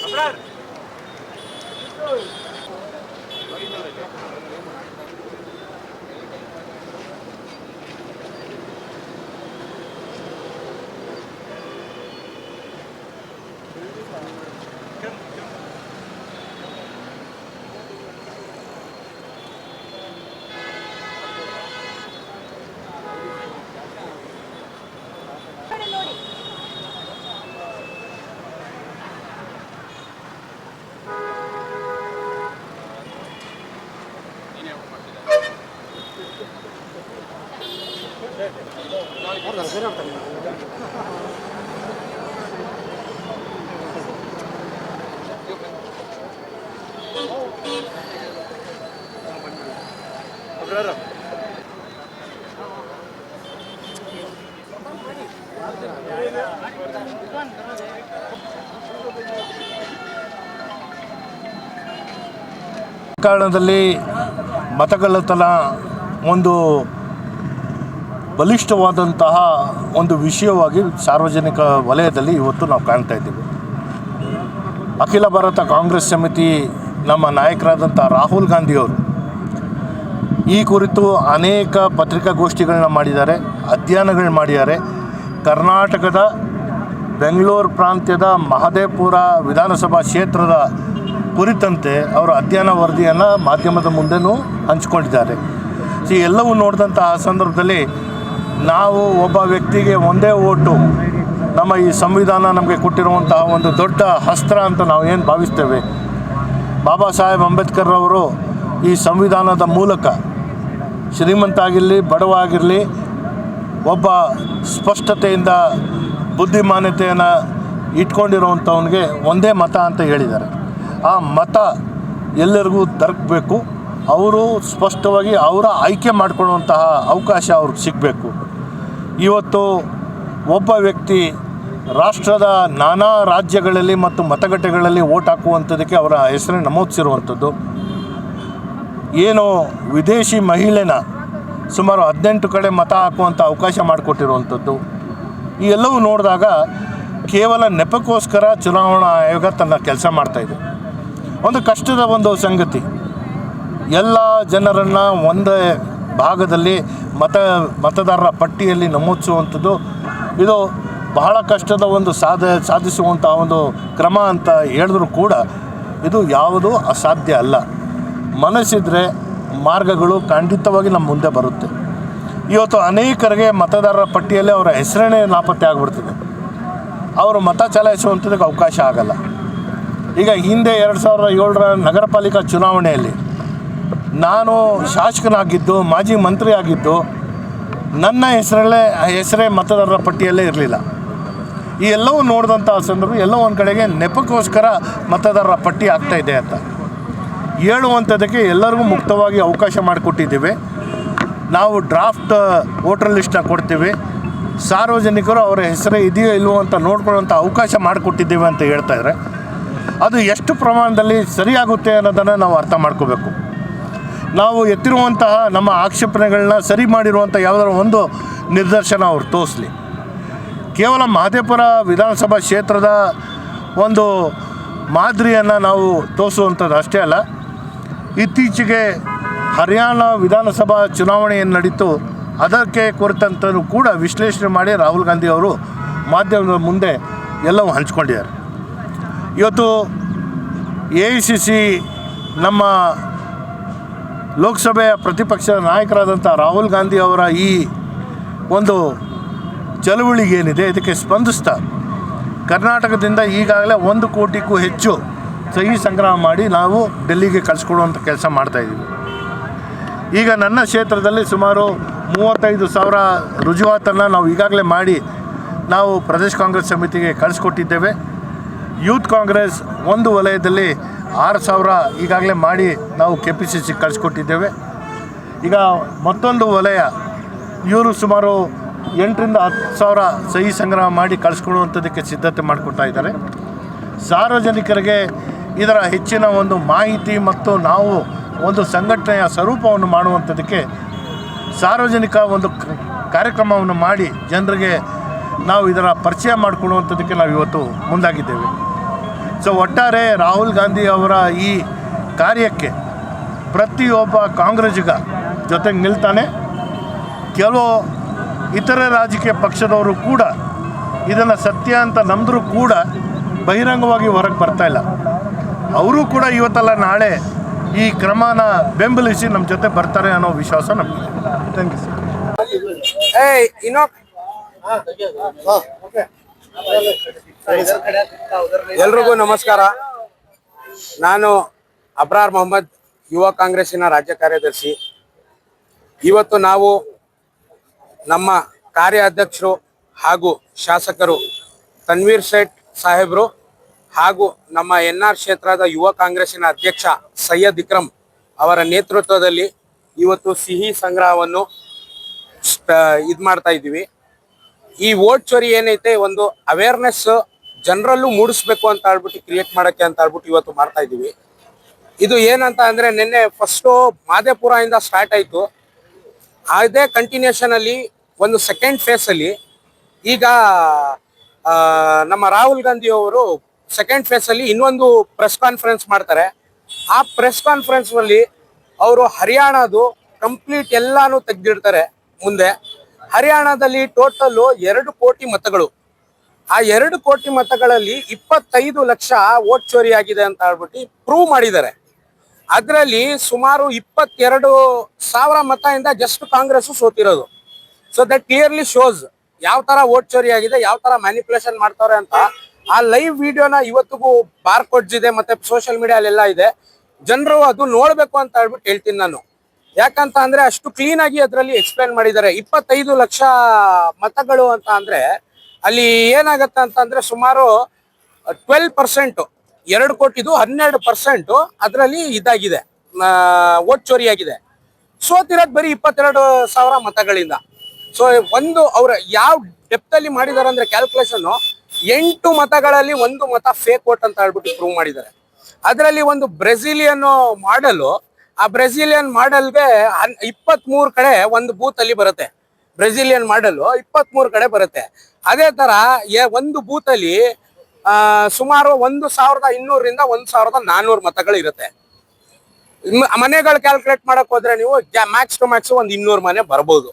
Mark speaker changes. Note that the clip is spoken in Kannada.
Speaker 1: ¡Comprar! ಕಾರಣದಲ್ಲಿ ಮತಗಳ್ಳತನ ಒಂದು ಬಲಿಷ್ಠವಾದಂತಹ ಒಂದು ವಿಷಯವಾಗಿ ಸಾರ್ವಜನಿಕ ವಲಯದಲ್ಲಿ ಇವತ್ತು ನಾವು ಕಾಣ್ತಾ ಇದ್ದೀವಿ. ಅಖಿಲ ಭಾರತ ಕಾಂಗ್ರೆಸ್ ಸಮಿತಿ ನಮ್ಮ ನಾಯಕರಾದಂಥ ರಾಹುಲ್ ಗಾಂಧಿಯವರು ಈ ಕುರಿತು ಅನೇಕ ಪತ್ರಿಕಾಗೋಷ್ಠಿಗಳನ್ನ ಮಾಡಿದ್ದಾರೆ, ಅಧ್ಯಯನಗಳು ಮಾಡಿದ್ದಾರೆ. ಕರ್ನಾಟಕದ ಬೆಂಗಳೂರು ಪ್ರಾಂತ್ಯದ ಮಹದೇವಪುರ ವಿಧಾನಸಭಾ ಕ್ಷೇತ್ರದ ಕುರಿತಂತೆ ಅವರು ಅಧ್ಯಯನ ವರದಿಯನ್ನು ಮಾಧ್ಯಮದ ಮುಂದೆನೂ ಹಂಚಿಕೊಂಡಿದ್ದಾರೆ. ಈ ಎಲ್ಲವೂ ನೋಡಿದಂಥ ಸಂದರ್ಭದಲ್ಲಿ ನಾವು ಒಬ್ಬ ವ್ಯಕ್ತಿಗೆ ಒಂದೇ ಓಟು ನಮ್ಮ ಈ ಸಂವಿಧಾನ ನಮಗೆ ಕೊಟ್ಟಿರುವಂತಹ ಒಂದು ದೊಡ್ಡ ಅಸ್ತ್ರ ಅಂತ ನಾವು ಏನು ಭಾವಿಸ್ತೇವೆ? ಬಾಬಾ ಸಾಹೇಬ್ ಅಂಬೇಡ್ಕರ್ ಅವರು ಈ ಸಂವಿಧಾನದ ಮೂಲಕ ಶ್ರೀಮಂತ ಆಗಿರಲಿ, ಬಡವ ಆಗಿರಲಿ, ಒಬ್ಬ ಸ್ಪಷ್ಟತೆಯಿಂದ ಬುದ್ಧಿಮಾನ್ಯತೆಯನ್ನು ಇಟ್ಕೊಂಡಿರುವಂಥವನಿಗೆ ಒಂದೇ ಮತ ಅಂತ ಹೇಳಿದ್ದಾರೆ. ಆ ಮತ ಎಲ್ಲರಿಗೂ ದೊರಕಬೇಕು. ಅವರು ಸ್ಪಷ್ಟವಾಗಿ ಅವರ ಆಯ್ಕೆ ಮಾಡಿಕೊಳ್ಳುವಂತಹ ಅವಕಾಶ ಅವ್ರಿಗೆ ಸಿಗಬೇಕು. ಇವತ್ತು ಒಬ್ಬ ವ್ಯಕ್ತಿ ರಾಷ್ಟ್ರದ ನಾನಾ ರಾಜ್ಯಗಳಲ್ಲಿ ಮತ್ತು ಮತಗಟ್ಟೆಗಳಲ್ಲಿ ಓಟ್ ಹಾಕುವಂಥದ್ದಕ್ಕೆ ಅವರ ಹೆಸರನ್ನು ನಮೂದಿಸಿರುವಂಥದ್ದು. ಏನು ವಿದೇಶಿ ಮಹಿಳೆನ ಸುಮಾರು ಹದಿನೆಂಟು ಕಡೆ ಮತ ಹಾಕುವಂಥ ಅವಕಾಶ ಮಾಡಿಕೊಟ್ಟಿರುವಂಥದ್ದು. ಈ ಎಲ್ಲವೂ ನೋಡಿದಾಗ ಕೇವಲ ನೆಪಕ್ಕೋಸ್ಕರ ಚುನಾವಣಾ ಆಯೋಗ ತನ್ನ ಕೆಲಸ ಮಾಡ್ತಾಯಿದೆ ಒಂದು ಕಷ್ಟದ ಒಂದು ಸಂಗತಿ. ಎಲ್ಲ ಜನರನ್ನು ಒಂದೇ ಭಾಗದಲ್ಲಿ ಮತ ಮತದಾರರ ಪಟ್ಟಿಯಲ್ಲಿ ನಮೂದಿಸುವಂಥದ್ದು. ಇದು ಬಹಳ ಕಷ್ಟದ ಒಂದು ಸಾಧ ಸಾಧಿಸುವಂಥ ಒಂದು ಕ್ರಮ ಅಂತ ಹೇಳಿದ್ರು ಕೂಡ ಇದು ಯಾವುದೂ ಅಸಾಧ್ಯ ಅಲ್ಲ. ಮನಸ್ಸಿದ್ರೆ ಮಾರ್ಗಗಳು ಖಂಡಿತವಾಗಿ ನಮ್ಮ ಮುಂದೆ ಬರುತ್ತೆ. ಇವತ್ತು ಅನೇಕರಿಗೆ ಮತದಾರರ ಪಟ್ಟಿಯಲ್ಲಿ ಅವರ ಹೆಸರೇ ನಾಪತ್ತೆ ಆಗಿಬಿಡ್ತದೆ. ಅವರು ಮತ ಚಲಾಯಿಸುವಂಥದಕ್ಕೆ ಅವಕಾಶ ಆಗಲ್ಲ. ಈಗ ಹಿಂದೆ ಎರಡು ಸಾವಿರದ ಏಳರ ನಗರ ಪಾಲಿಕಾ ಚುನಾವಣೆಯಲ್ಲಿ ನಾನು ಶಾಸಕನಾಗಿದ್ದು, ಮಾಜಿ ಮಂತ್ರಿ ಆಗಿದ್ದು ನನ್ನ ಹೆಸರಲ್ಲೇ, ಹೆಸರೇ ಮತದಾರರ ಪಟ್ಟಿಯಲ್ಲೇ ಇರಲಿಲ್ಲ. ಈ ಎಲ್ಲವೂ ನೋಡಿದಂಥ ಸಂದರ್ಭ ಎಲ್ಲೋ ಒಂದು ಕಡೆಗೆ ನೆಪಕ್ಕೋಸ್ಕರ ಮತದಾರರ ಪಟ್ಟಿ ಆಗ್ತಾಯಿದೆ ಅಂತ. ಹೇಳುವಂಥದ್ದಕ್ಕೆ ಎಲ್ಲರಿಗೂ ಮುಕ್ತವಾಗಿ ಅವಕಾಶ ಮಾಡಿಕೊಟ್ಟಿದ್ದೀವಿ. ನಾವು ಡ್ರಾಫ್ಟ್, ವೋಟರ್ ಲಿಸ್ಟ್ನ ಕೊಡ್ತೀವಿ. ಸಾರ್ವಜನಿಕರು ಅವರ ಹೆಸರೇ ಇದೆಯೋ ಇಲ್ವೋ ಅಂತ ನೋಡ್ಕೊಳ್ಳೋಂಥ ಅವಕಾಶ ಮಾಡಿಕೊಟ್ಟಿದ್ದೀವಿ ಅಂತ ಹೇಳ್ತಾಯಿದ್ರೆ ಅದು ಎಷ್ಟು ಪ್ರಮಾಣದಲ್ಲಿ ಸರಿಯಾಗುತ್ತೆ ಅನ್ನೋದನ್ನು ನಾವು ಅರ್ಥ ಮಾಡ್ಕೋಬೇಕು. ನಾವು ಎತ್ತಿರುವಂತಹ ನಮ್ಮ ಆಕ್ಷೇಪಣೆಗಳನ್ನ ಸರಿ ಮಾಡಿರುವಂಥ ಯಾವುದಾದ್ರು ಒಂದು ನಿದರ್ಶನ ಅವ್ರು ತೋರಿಸಲಿ. ಕೇವಲ ಮಹದೇಪುರ ವಿಧಾನಸಭಾ ಕ್ಷೇತ್ರದ ಒಂದು ಮಾದರಿಯನ್ನು ನಾವು ತೋರಿಸುವಂಥದ್ದು ಅಷ್ಟೇ ಅಲ್ಲ, ಇತ್ತೀಚೆಗೆ ಹರಿಯಾಣ ವಿಧಾನಸಭಾ ಚುನಾವಣೆಯನ್ನು ನಡೀತು. ಅದಕ್ಕೆ ಕುರಿತಂತೂ ಕೂಡ ವಿಶ್ಲೇಷಣೆ ಮಾಡಿ ರಾಹುಲ್ ಗಾಂಧಿ ಅವರು ಮಾಧ್ಯಮದ ಮುಂದೆ ಎಲ್ಲವೂ ಹಂಚ್ಕೊಂಡಿದ್ದಾರೆ. ಇವತ್ತು ಎ ಐ ಸಿ ಸಿ ನಮ್ಮ ಲೋಕಸಭೆಯ ಪ್ರತಿಪಕ್ಷದ ನಾಯಕರಾದಂಥ ರಾಹುಲ್ ಗಾಂಧಿ ಅವರ ಈ ಒಂದು ಚಳುವಳಿಗೆ ಏನಿದೆ, ಇದಕ್ಕೆ ಸ್ಪಂದಿಸ್ತಾ ಕರ್ನಾಟಕದಿಂದ ಈಗಾಗಲೇ ಒಂದು ಕೋಟಿಗೂ ಹೆಚ್ಚು ಸಹಿ ಸಂಗ್ರಹ ಮಾಡಿ ನಾವು ಡೆಲ್ಲಿಗೆ ಕಳಿಸ್ಕೊಡುವಂಥ ಕೆಲಸ ಮಾಡ್ತಾಯಿದ್ದೀವಿ ಈಗ ನನ್ನ ಕ್ಷೇತ್ರದಲ್ಲಿ ಸುಮಾರು ಮೂವತ್ತೈದು ಸಾವಿರ ರುಜುವಾತನ್ನು ನಾವು ಈಗಾಗಲೇ ಮಾಡಿ ನಾವು ಪ್ರದೇಶ್ ಕಾಂಗ್ರೆಸ್ ಸಮಿತಿಗೆ ಕಳಿಸ್ಕೊಟ್ಟಿದ್ದೇವೆ. ಯೂತ್ ಕಾಂಗ್ರೆಸ್ ಒಂದು ವಲಯದಲ್ಲಿ ಆರು ಸಾವಿರ ಈಗಾಗಲೇ ಮಾಡಿ ನಾವು ಕೆ ಪಿ ಸಿ ಸಿ ಕಳಿಸ್ಕೊಟ್ಟಿದ್ದೇವೆ. ಈಗ ಮತ್ತೊಂದು ವಲಯ, ಇವರು ಸುಮಾರು ಎಂಟರಿಂದ ಹತ್ತು ಸಾವಿರ ಸಹಿ ಸಂಗ್ರಹ ಮಾಡಿ ಕಳಿಸ್ಕೊಳ್ಳುವಂಥದ್ದಕ್ಕೆ ಸಿದ್ಧತೆ ಮಾಡಿಕೊಡ್ತಾ ಇದ್ದಾರೆ. ಸಾರ್ವಜನಿಕರಿಗೆ ಇದರ ಹೆಚ್ಚಿನ ಒಂದು ಮಾಹಿತಿ ಮತ್ತು ನಾವು ಒಂದು ಸಂಘಟನೆಯ ಸ್ವರೂಪವನ್ನು ಮಾಡುವಂಥದ್ದಕ್ಕೆ ಸಾರ್ವಜನಿಕ ಒಂದು ಕಾರ್ಯಕ್ರಮವನ್ನು ಮಾಡಿ ಜನರಿಗೆ ನಾವು ಇದರ ಪರಿಚಯ ಮಾಡಿಕೊಳ್ಳುವಂಥದ್ದಕ್ಕೆ ನಾವು ಇವತ್ತು ಮುಂದಾಗಿದ್ದೇವೆ. ಸೊ ಒಟ್ಟಾರೆ ರಾಹುಲ್ ಗಾಂಧಿ ಅವರ ಈ ಕಾರ್ಯಕ್ಕೆ ಪ್ರತಿಯೊಬ್ಬ ಕಾಂಗ್ರೆಸ್ಸಿಗ ಜೊತೆಗೆ ನಿಲ್ತಾನೆ. ಕೆಲವು ಇತರೆ ರಾಜಕೀಯ ಪಕ್ಷದವರು ಕೂಡ ಇದನ್ನು ಸತ್ಯ ಅಂತ ನಂಬಿದ್ರೂ ಕೂಡ ಬಹಿರಂಗವಾಗಿ ಹೊರಗೆ ಬರ್ತಾ ಇಲ್ಲ. ಅವರು ಕೂಡ ಇವತ್ತಲ್ಲ ನಾಳೆ ಈ ಕ್ರಮನ ಬೆಂಬಲಿಸಿ ನಮ್ಮ ಜೊತೆ ಬರ್ತಾರೆ ಅನ್ನೋ ವಿಶ್ವಾಸ ನಮಗೆ ಥ್ಯಾಂಕ್ ಯು ಸರ್
Speaker 2: ಎಲ್ರಿಗೂ ನಮಸ್ಕಾರ. ನಾನು ಅಬ್ರಾರ್ ಮೊಹಮ್ಮದ್, ಯುವ ಕಾಂಗ್ರೆಸ್ಸಿನ ರಾಜ್ಯ ಕಾರ್ಯದರ್ಶಿ. ಇವತ್ತು ನಾವು ನಮ್ಮ ಕಾರ್ಯಾಧ್ಯಕ್ಷರು ಹಾಗೂ ಶಾಸಕರು ತನ್ವೀರ್ ಸೇಠ್ ಸಾಹೇಬರು ಹಾಗೂ ನಮ್ಮ ಎನ್ ಆರ್ ಕ್ಷೇತ್ರದ ಯುವ ಕಾಂಗ್ರೆಸ್ಸಿನ ಅಧ್ಯಕ್ಷ ಸೈಯದ್ ಇಕ್ರಮ್ ಅವರ ನೇತೃತ್ವದಲ್ಲಿ ಇವತ್ತು ಸಿಹಿ ಸಂಗ್ರಹವನ್ನು ಇದು ಮಾಡ್ತಾ ಇದ್ದೀವಿ. ಈ ವೋಟ್ ಚೋರಿ ಏನೈತೆ, ಒಂದು ಅವೇರ್ನೆಸ್ ಜನರಲ್ಲೂ ಮೂಡಿಸ್ಬೇಕು ಅಂತ ಹೇಳ್ಬಿಟ್ಟು ಕ್ರಿಯೇಟ್ ಮಾಡಕ್ಕೆ ಅಂತ ಹೇಳ್ಬಿಟ್ಟು ಇವತ್ತು ಮಾಡ್ತಾ ಇದ್ದೀವಿ. ಇದು ಏನಂತ ಅಂದ್ರೆ, ನಿನ್ನೆ ಫಸ್ಟು ಮಾದೇಪುರ ಇಂದ ಸ್ಟಾರ್ಟ್ ಆಯ್ತು. ಅದೇ ಕಂಟಿನ್ಯೂಷನ್ ಅಲ್ಲಿ, ಒಂದು ಸೆಕೆಂಡ್ ಫೇಸ್ ಅಲ್ಲಿ, ಈಗ ನಮ್ಮ ರಾಹುಲ್ ಗಾಂಧಿ ಅವರು ಸೆಕೆಂಡ್ ಫೇಸ್ ಅಲ್ಲಿ ಇನ್ನೊಂದು ಪ್ರೆಸ್ ಕಾನ್ಫರೆನ್ಸ್ ಮಾಡ್ತಾರೆ. ಆ ಪ್ರೆಸ್ ಕಾನ್ಫರೆನ್ಸ್ ಅಲ್ಲಿ ಅವರು ಹರಿಯಾಣದು ಕಂಪ್ಲೀಟ್ ಎಲ್ಲಾನು ತೆಗ್ದಿಡ್ತಾರೆ ಮುಂದೆ. ಹರಿಯಾಣದಲ್ಲಿ ಟೋಟಲ್ ಎರಡು ಕೋಟಿ ಮತಗಳು. ಆ ಎರಡು ಕೋಟಿ ಮತಗಳಲ್ಲಿ ಇಪ್ಪತ್ತೈದು ಲಕ್ಷ ವೋಟ್ ಆಗಿದೆ ಅಂತ ಹೇಳ್ಬಿಟ್ಟು ಪ್ರೂವ್ ಮಾಡಿದ್ದಾರೆ. ಅದರಲ್ಲಿ ಸುಮಾರು ಇಪ್ಪತ್ತೆರಡು ಸಾವಿರ ಮತದಿಂದ ಜಸ್ಟ್ ಕಾಂಗ್ರೆಸ್ ಸೋತಿರೋದು. ಸೊ ದಟ್ ಕ್ಲಿಯರ್ಲಿ ಶೋಸ್ ಯಾವ ತರ ವೋಟ್ ಚೋರಿ ಆಗಿದೆ, ಯಾವ ತರ ಮ್ಯಾನಿಪುಲೇಷನ್ ಮಾಡ್ತಾರೆ ಅಂತ. ಆ ಲೈವ್ ವಿಡಿಯೋನ ಇವತ್ತಿಗೂ ಬಾರ್ ಇದೆ, ಮತ್ತೆ ಸೋಷಿಯಲ್ ಮೀಡಿಯಾಲೆಲ್ಲ ಇದೆ. ಜನರು ಅದು ನೋಡ್ಬೇಕು ಅಂತ ಹೇಳ್ಬಿಟ್ಟು ಹೇಳ್ತೀನಿ ನಾನು. ಯಾಕಂತ ಅಂದ್ರೆ ಅಷ್ಟು ಕ್ಲೀನ್ ಆಗಿ ಅದರಲ್ಲಿ ಎಕ್ಸ್ಪ್ಲೈನ್ ಮಾಡಿದ್ದಾರೆ. ಇಪ್ಪತ್ತೈದು ಲಕ್ಷ ಮತಗಳು ಅಂತ ಅಂದ್ರೆ ಅಲ್ಲಿ ಏನಾಗತ್ತೆ ಅಂತ ಅಂದ್ರೆ ಸುಮಾರು ಟ್ವೆಲ್ ಪರ್ಸೆಂಟ್ ಎರಡು ಕೋಟಿದು ಹನ್ನೆರಡು ಪರ್ಸೆಂಟ್ ಅದರಲ್ಲಿ ಇದಾಗಿದೆ. ಓಟ್ ಚೋರಿ ಆಗಿದೆ. ಸೋತಿರೋದು ಬರೀ ಇಪ್ಪತ್ತೆರಡು ಸಾವಿರ ಮತಗಳಿಂದ. ಸೊ ಒಂದು ಅವ್ರ ಯಾವ ಡೆಪ್ತ್ ಅಲ್ಲಿ ಮಾಡಿದಾರೆ ಅಂದ್ರೆ ಕ್ಯಾಲ್ಕುಲೇಷನ್ ಎಂಟು ಮತಗಳಲ್ಲಿ ಒಂದು ಮತ ಫೇಕ್ ವೋಟ್ ಅಂತ ಹೇಳ್ಬಿಟ್ಟು ಪ್ರೂವ್ ಮಾಡಿದ್ದಾರೆ. ಅದರಲ್ಲಿ ಒಂದು ಬ್ರೆಜಿಲಿಯನ್ ಮಾಡಲು ಆ ಬ್ರೆಜಿಲಿಯನ್ ಮಾಡೆಲ್ಗೆ ಇಪ್ಪತ್ತ್ ಮೂರು ಕಡೆ ಒಂದು ಬೂತ್ ಅಲ್ಲಿ ಬರುತ್ತೆ. ಬ್ರೆಜಿಲಿಯನ್ ಮಾಡಲ್ ಇಪ್ಪತ್ತ್ ಮೂರು ಕಡೆ ಬರುತ್ತೆ. ಅದೇ ತರ ಒಂದು ಬೂತ್ ಅಲ್ಲಿ ಸುಮಾರು ಒಂದು ಸಾವಿರದ ಇನ್ನೂರರಿಂದ ಒಂದು ಸಾವಿರದ ನಾನ್ನೂರು ಮತಗಳು ಇರುತ್ತೆ ಮನೆಗಳು ಕ್ಯಾಲ್ಕುಲೇಟ್ ಮಾಡಕ್ ಹೋದ್ರೆ ನೀವು ಮ್ಯಾಕ್ಸ್ ಟು ಮ್ಯಾಕ್ಸ್ ಒಂದು ಇನ್ನೂರು ಮನೆ ಬರ್ಬೋದು.